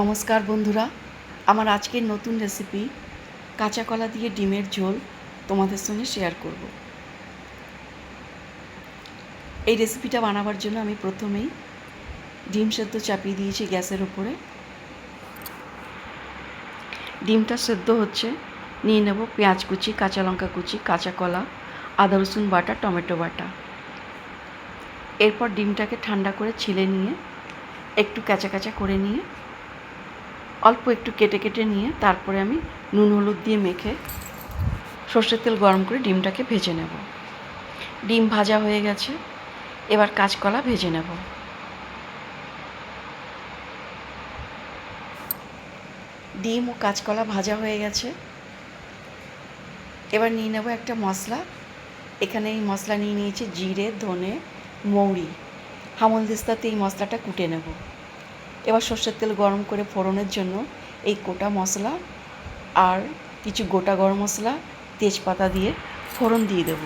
নমস্কার বন্ধুরা, আমার আজকের নতুন রেসিপি কাঁচা কলা দিয়ে ডিমের ঝোল তোমাদের সঙ্গে শেয়ার করব। এই রেসিপিটা বানাবার জন্য আমি প্রথমেই ডিম সেদ্ধ চাপিয়ে দিয়েছি গ্যাসের ওপরে। ডিমটা সেদ্ধ হচ্ছে, নিয়ে নেব পেঁয়াজ কুচি, কাঁচা লঙ্কা কুচি, কাঁচা কলা, আদা, রসুন বাটা, টমেটো বাটা। এরপর ডিমটাকে ঠান্ডা করে ছিলে নিয়ে একটু কাঁচা কাঁচা করে নিয়ে অল্প একটু কেটে কেটে নিয়ে তারপরে আমি নুন, হলুদ দিয়ে মেখে সর্ষের তেল গরম করে ডিমটাকে ভেজে নেব। ডিম ভাজা হয়ে গেছে। এবার কাঁচকলা ভেজে নেব। ডিম ও কাঁচকলা ভাজা হয়ে গেছে। এবার নিয়ে নেব একটা মশলা। এখানে এই মশলা নিয়ে নিয়েছি জিরে, ধনে, মৌরি। হামল দিস্তাতে এই মশলাটা কুটে নেব। এবার সর্ষের তেল গরম করে ফোড়নের জন্য এই গোটা মশলা আর কিছু গোটা গরম মশলা তেজপাতা দিয়ে ফোড়ন দিয়ে দেব।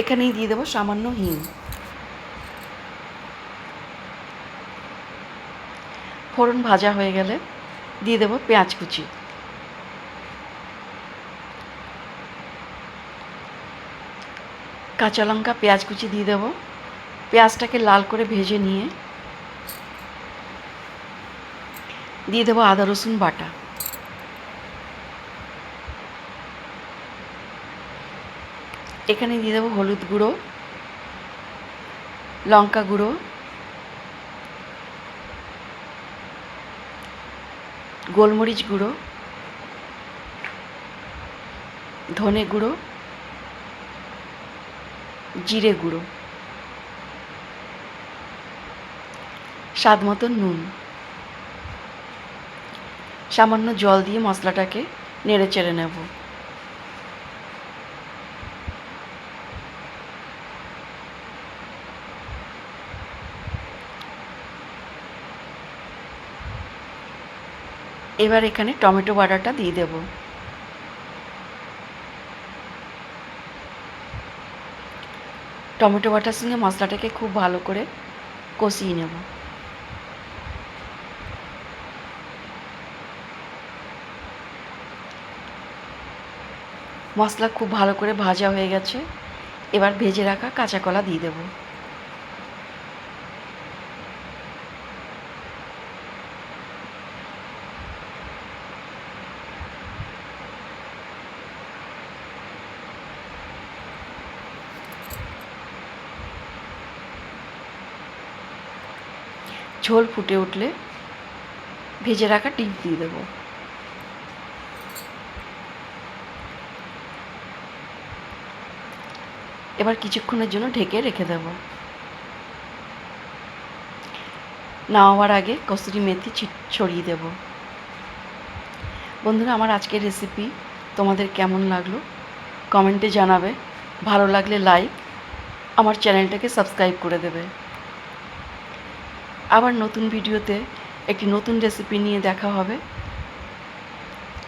এখানেই দিয়ে দেবো সামান্য হিং। ফোড়ন ভাজা হয়ে গেলে দিয়ে দেবো পেঁয়াজ কুচি। কাঁচা লঙ্কা, পেঁয়াজ কুচি দিয়ে দেবো। পেঁয়াজটাকে লাল করে ভেজে নিয়ে দিয়ে দেবো আদা, রসুন বাটা। এখানে দিয়ে দেবো হলুদ গুঁড়ো, লঙ্কা গুঁড়ো, গোলমরিচ গুঁড়ো, ধনে গুঁড়ো, জিরে গুঁড়ো। স্বাদ মতো নুন। সামান্য জল দিয়ে মশলাটাকে নেড়ে চেড়ে নেব। এবার এখানে টমেটো বাটাটা দিয়ে দেব। টমেটো বাটার সঙ্গে মশলাটাকে খুব ভালো করে কষিয়ে নেব। মশলা খুব ভালো করে ভাজা হয়ে গেছে। এবার ভেজে রাখা কাঁচা কলা দিয়ে দেবো। ঝোল ফুটে উঠলে ভেজে রাখা ডিম দিয়ে দেবো। এবার কিছুক্ষণের জন্য ঢেকে রেখে দেব। নামাবার আগে কসুরি মেথি ছড়িয়ে দেব। বন্ধুরা, আমার আজকের রেসিপি তোমাদের কেমন লাগল? কমেন্টে জানাবে। ভালো লাগলে লাইক আমার চ্যানেলটাকে সাবস্ক্রাইব করে দেবে। আবার নতুন ভিডিওতে একটি নতুন রেসিপি নিয়ে দেখা হবে।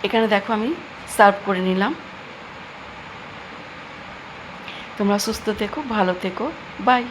এখানে দেখো আমি সার্ভ করে নিলাম। তোমরা সুস্থ থেকো ভালো থেকো। বাই